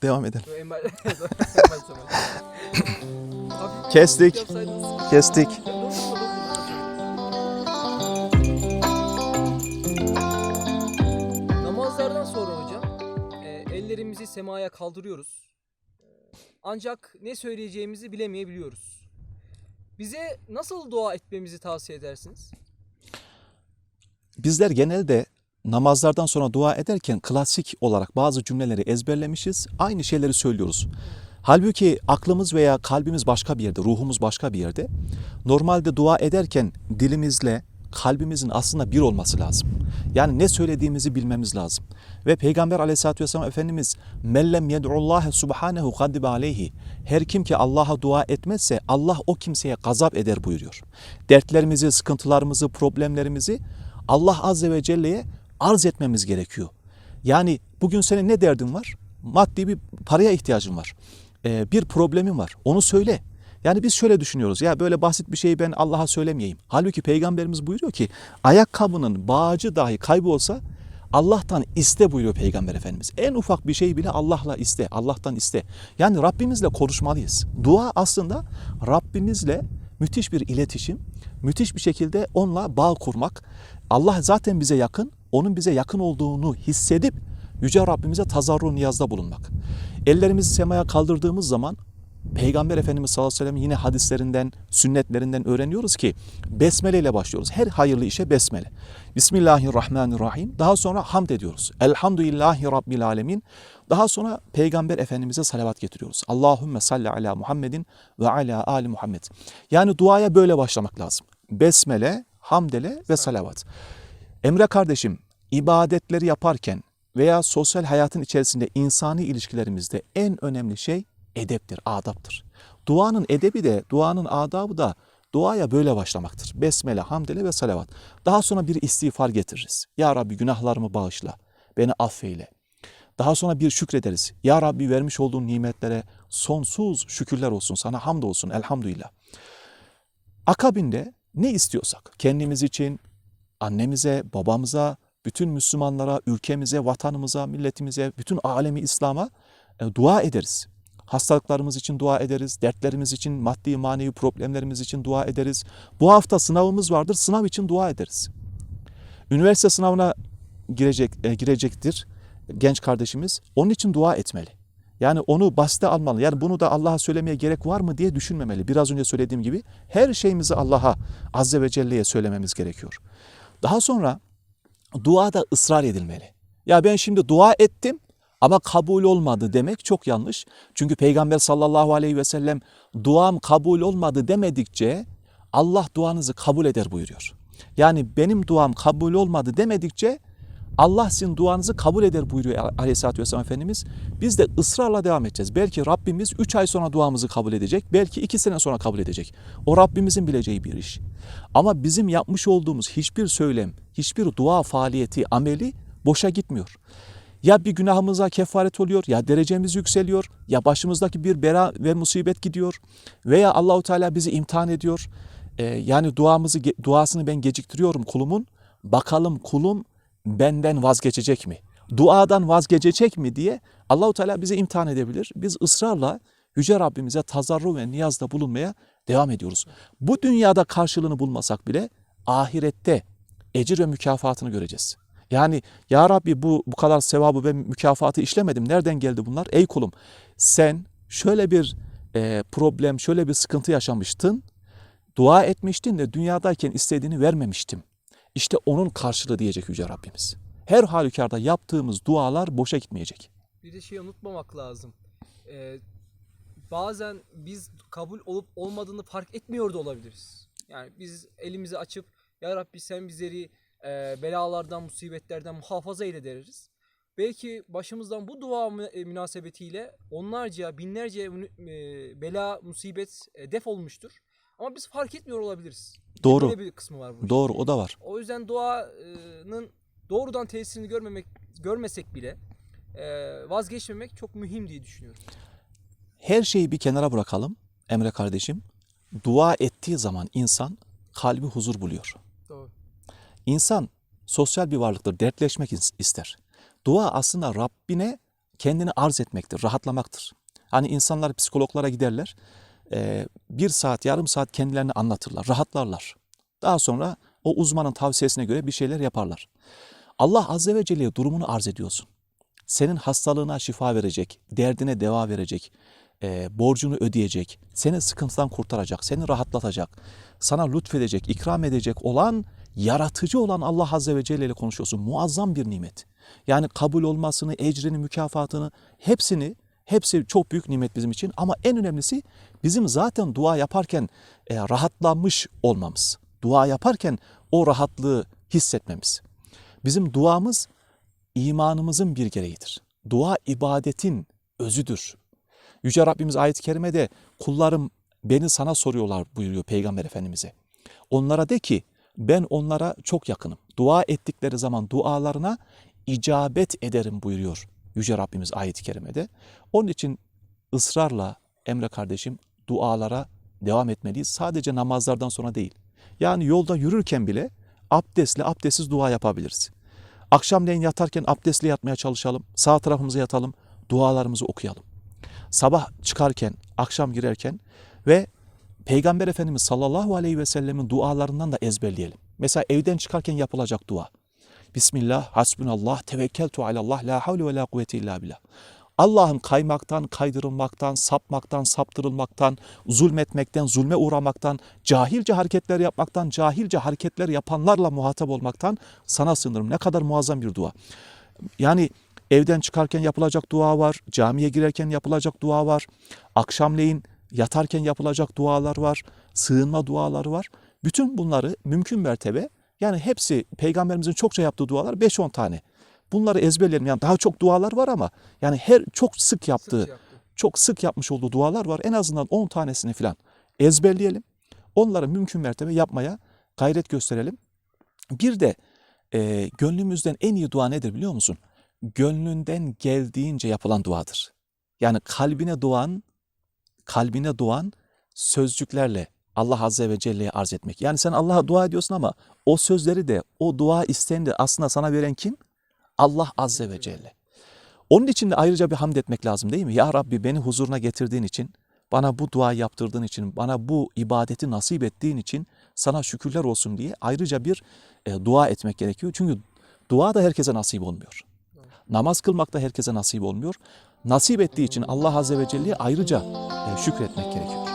Devam edelim. Kestik. Kestik. Namazlardan sonra hocam e, ellerimizi semaya kaldırıyoruz. E, Ancak ne söyleyeceğimizi bilemeyebiliyoruz. Bize nasıl dua etmemizi tavsiye edersiniz? Bizler genelde namazlardan sonra dua ederken klasik olarak bazı cümleleri ezberlemişiz. Aynı şeyleri söylüyoruz. Halbuki aklımız veya kalbimiz başka bir yerde, ruhumuz başka bir yerde. Normalde dua ederken dilimizle kalbimizin aslında bir olması lazım. Yani ne söylediğimizi bilmemiz lazım. Ve Peygamber aleyhissalatü vesselam Efendimiz mellem yed'ullâhe subhanehu kaddibe aleyhi. Her kim ki Allah'a dua etmezse Allah o kimseye gazap eder buyuruyor. Dertlerimizi, sıkıntılarımızı, problemlerimizi Allah Azze ve Celle'ye arz etmemiz gerekiyor. Yani bugün senin ne derdin var? Maddi bir paraya ihtiyacın var. Ee, bir problemin var. Onu söyle. Yani biz şöyle düşünüyoruz. Ya böyle basit bir şeyi ben Allah'a söylemeyeyim. Halbuki Peygamberimiz buyuruyor ki ayakkabının bağcı dahi kaybolsa Allah'tan iste buyuruyor Peygamber Efendimiz. En ufak bir şey bile Allah'la iste, Allah'tan iste. Yani Rabbimizle konuşmalıyız. Dua aslında Rabbimizle müthiş bir iletişim, müthiş bir şekilde onunla bağ kurmak. Allah zaten bize yakın, onun bize yakın olduğunu hissedip Yüce Rabbimize tazarru niyazda bulunmak. Ellerimizi semaya kaldırdığımız zaman Peygamber Efendimiz sallallahu aleyhi ve sellem yine hadislerinden, sünnetlerinden öğreniyoruz ki besmele ile başlıyoruz. Her hayırlı işe besmele. Bismillahirrahmanirrahim. Daha sonra hamd ediyoruz. Elhamdülillahi Rabbil alemin. Daha sonra Peygamber Efendimiz'e salavat getiriyoruz. Allahümme salli ala Muhammedin ve ala ali Muhammed. Yani duaya böyle başlamak lazım. Besmele, hamdele ve salavat. Emre kardeşim, ibadetleri yaparken veya sosyal hayatın içerisinde insani ilişkilerimizde en önemli şey edeptir, adaptır. Duanın edebi de, duanın adabı da duaya böyle başlamaktır. Besmele, hamdele ve salavat. Daha sonra bir istiğfar getiririz. Ya Rabbi günahlarımı bağışla, beni affeyle. Daha sonra bir şükrederiz. Ya Rabbi vermiş olduğun nimetlere sonsuz şükürler olsun, sana hamd olsun, elhamdülillah. Akabinde ne istiyorsak, kendimiz için, annemize, babamıza, bütün Müslümanlara, ülkemize, vatanımıza, milletimize, bütün alemi İslam'a e, dua ederiz. Hastalıklarımız için dua ederiz, dertlerimiz için, maddi manevi problemlerimiz için dua ederiz. Bu hafta sınavımız vardır, sınav için dua ederiz. Üniversite sınavına girecek e, girecektir genç kardeşimiz. Onun için dua etmeli. Yani onu basite almalı. Yani bunu da Allah'a söylemeye gerek var mı diye düşünmemeli. Biraz önce söylediğim gibi her şeyimizi Allah'a Azze ve Celle'ye söylememiz gerekiyor. Daha sonra duada ısrar edilmeli. Ya ben şimdi dua ettim ama kabul olmadı demek çok yanlış. Çünkü Peygamber sallallahu aleyhi ve sellem duam kabul olmadı demedikçe Allah duanızı kabul eder buyuruyor. Yani benim duam kabul olmadı demedikçe Allah sizin duanızı kabul eder buyuruyor Aleyhisselatü Vesselam Efendimiz. Biz de ısrarla devam edeceğiz. Belki Rabbimiz 3 ay sonra duamızı kabul edecek. Belki 2 sene sonra kabul edecek. O Rabbimizin bileceği bir iş. Ama bizim yapmış olduğumuz hiçbir söylem, hiçbir dua faaliyeti, ameli boşa gitmiyor. Ya bir günahımıza kefaret oluyor, ya derecemiz yükseliyor, ya başımızdaki bir bela ve musibet gidiyor veya Allahu Teala bizi imtihan ediyor. Ee, yani duamızı duasını ben geciktiriyorum kulumun. Bakalım kulum benden vazgeçecek mi? Duadan vazgeçecek mi diye Allahu Teala bizi imtihan edebilir. Biz ısrarla Yüce Rabbimize tazarru ve niyazda bulunmaya devam ediyoruz. Bu dünyada karşılığını bulmasak bile ahirette ecir ve mükafatını göreceğiz. Yani ya Rabbi bu bu kadar sevabı ve mükafatı işlemedim. Nereden geldi bunlar? Ey kulum sen şöyle bir e, problem, şöyle bir sıkıntı yaşamıştın. Dua etmiştin de dünyadayken istediğini vermemiştim. İşte onun karşılığı diyecek Yüce Rabbimiz. Her halükarda yaptığımız dualar boşa gitmeyecek. Bir de şey unutmamak lazım. Ee, bazen biz kabul olup olmadığını fark etmiyor da olabiliriz. Yani biz elimizi açıp Ya Rabbi sen bizleri e, belalardan, musibetlerden muhafaza eyle deriz. Belki başımızdan bu dua e, münasebetiyle onlarca, binlerce e, bela, musibet e, def olmuştur. Ama biz fark etmiyor olabiliriz. Doğru. Böyle bir kısmı var bu. Doğru o da var. O yüzden duanın doğrudan tesirini görmemek görmesek bile e, vazgeçmemek çok mühim diye düşünüyorum. Her şeyi bir kenara bırakalım Emre kardeşim. Dua ettiği zaman insan kalbi huzur buluyor. Doğru. İnsan sosyal bir varlıktır. Dertleşmek is- ister. Dua aslında Rabbine kendini arz etmektir, rahatlamaktır. Hani insanlar psikologlara giderler, e, bir saat, yarım saat kendilerini anlatırlar, rahatlarlar. Daha sonra o uzmanın tavsiyesine göre bir şeyler yaparlar. Allah Azze ve Celle'ye durumunu arz ediyorsun. Senin hastalığına şifa verecek, derdine deva verecek, e, borcunu ödeyecek, seni sıkıntıdan kurtaracak, seni rahatlatacak, sana lütfedecek, ikram edecek olan, yaratıcı olan Allah Azze ve Celle ile konuşuyorsun. Muazzam bir nimet. Yani kabul olmasını, ecrini, mükafatını hepsini, hepsi çok büyük nimet bizim için. Ama en önemlisi bizim zaten dua yaparken e, rahatlanmış olmamız. Dua yaparken o rahatlığı hissetmemiz. Bizim duamız imanımızın bir gereğidir. Dua ibadetin özüdür. Yüce Rabbimiz ayet-i kerimede kullarım beni sana soruyorlar buyuruyor Peygamber Efendimiz'e. Onlara de ki ben onlara çok yakınım. Dua ettikleri zaman dualarına icabet ederim buyuruyor Yüce Rabbimiz ayet-i kerimede. Onun için ısrarla Emre kardeşim dualara devam etmeliyiz. Sadece namazlardan sonra değil. Yani yolda yürürken bile abdestli abdestsiz dua yapabiliriz. Akşamleyin yatarken abdestli yatmaya çalışalım. Sağ tarafımıza yatalım. Dualarımızı okuyalım. Sabah çıkarken, akşam girerken ve Peygamber Efendimiz sallallahu aleyhi ve sellemin dualarından da ezberleyelim. Mesela evden çıkarken yapılacak dua. Bismillah, hasbunallah, tevekkeltu alallah, la havle ve la kuvvete illa billah. Allah'ım kaymaktan, kaydırılmaktan, sapmaktan, saptırılmaktan, zulmetmekten, zulme uğramaktan, cahilce hareketler yapmaktan, cahilce hareketler yapanlarla muhatap olmaktan sana sığınırım. Ne kadar muazzam bir dua. Yani evden çıkarken yapılacak dua var, camiye girerken yapılacak dua var, akşamleyin yatarken yapılacak dualar var, sığınma duaları var. Bütün bunları mümkün mertebe yani hepsi peygamberimizin çokça yaptığı dualar 5-10 tane. Bunları ezberleyelim. Yani daha çok dualar var ama yani her çok sık yaptığı, Sık yaptı. çok sık yapmış olduğu dualar var. En azından 10 tanesini falan ezberleyelim. Onları mümkün mertebe yapmaya gayret gösterelim. Bir de e, gönlümüzden en iyi dua nedir biliyor musun? Gönlünden geldiğince yapılan duadır. Yani kalbine doğan, kalbine doğan sözcüklerle Allah Azze ve Celle'ye arz etmek. Yani sen Allah'a dua ediyorsun ama o sözleri de, o dua isteğini de aslında sana veren kim? Allah Azze ve Celle. Onun için de ayrıca bir hamd etmek lazım değil mi? Ya Rabbi beni huzuruna getirdiğin için, bana bu duayı yaptırdığın için, bana bu ibadeti nasip ettiğin için sana şükürler olsun diye ayrıca bir e, dua etmek gerekiyor. Çünkü dua da herkese nasip olmuyor. Namaz kılmak da herkese nasip olmuyor. Nasip ettiği için Allah Azze ve Celle'ye ayrıca e, şükretmek gerekiyor.